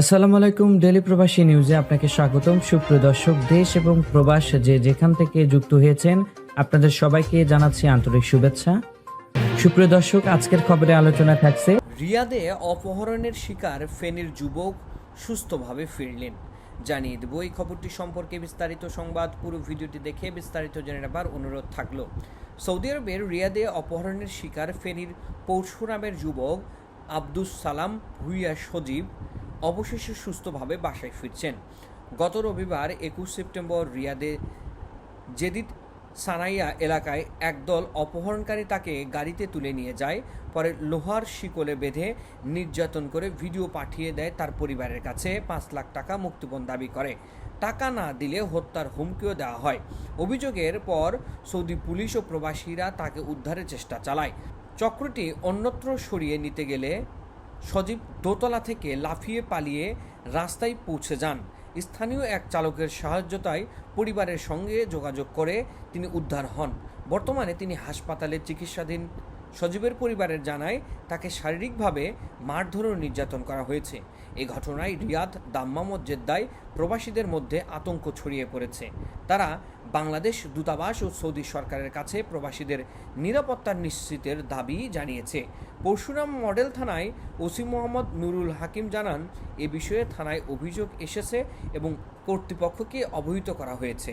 আসসালামু আলাইকুম ডেলি প্রবাসী নিউজে আপনাকে স্বাগতম। সুপ্রিয় দর্শক, দেশ এবং প্রবাস যে যেখান থেকে যুক্ত হয়েছেন, আপনাদের সবাইকে জানাচ্ছি আন্তরিক শুভেচ্ছা। সুপ্রিয় দর্শক, আজকের খবরে আলোচনা থাকছে। রিয়াদে অপহরণের শিকার ফেনীর যুবক সুস্থভাবে ফিরলেন। জানিয়ে দেব, এই খবরটি সম্পর্কে বিস্তারিত সংবাদ। পুরো ভিডিওটি দেখে বিস্তারিত জেনে নেবার অনুরোধ থাকল। সৌদি আরবের রিয়াদে অপহরণের শিকার ফেনীর পরশুরামের যুবক আব্দুস সালাম ভুইয়া সজীব অবশেষে সুস্থভাবে বাসায় ফিরছেন। গত রবিবার একুশ সেপ্টেম্বর রিয়াদে জেদিদ সানাইয়া এলাকায় একদল অপহরণকারী তাকে গাড়িতে তুলে নিয়ে যায়, পরে লোহার শিকলে বেঁধে নির্যাতন করে ভিডিও পাঠিয়ে দেয় তার পরিবারের কাছে। পাঁচ লাখ টাকা মুক্তিপণ দাবি করে। টাকা না দিলে হত্যার হুমকিও দেওয়া হয়। অভিযোগের পর সৌদি পুলিশ ও প্রবাসীরা তাকে উদ্ধারের চেষ্টা চালায়। চক্রটি অন্যত্র সরিয়ে নিতে গেলে সজীব দোতলা থেকে লাফিয়ে পালিয়ে রাস্তায় পৌঁছে যান। স্থানীয় এক চালকের সাহায্যতায় পরিবারের সঙ্গে যোগাযোগ করে তিনি উদ্ধার হন। বর্তমানে তিনি হাসপাতালে চিকিৎসাধীন। সজীবের পরিবারের জানায়, তাকে শারীরিকভাবে মারধর ও নির্যাতন করা হয়েছে। এ ঘটনায় রিয়াদ, দাম্মাম ও জেদ্দায় প্রবাসীদের মধ্যে আতঙ্ক ছড়িয়ে পড়েছে। তারা বাংলাদেশ দূতাবাস ও সৌদি সরকারের কাছে প্রবাসীদের নিরাপত্তা নিশ্চিতের দাবি জানিয়েছে। পরশুরাম মডেল থানায় ওসি মোহাম্মদ নুরুল হাকিম জানান, এ বিষয়ে থানায় অভিযোগ এসেছে এবং কর্তৃপক্ষকে অবহিত করা হয়েছে।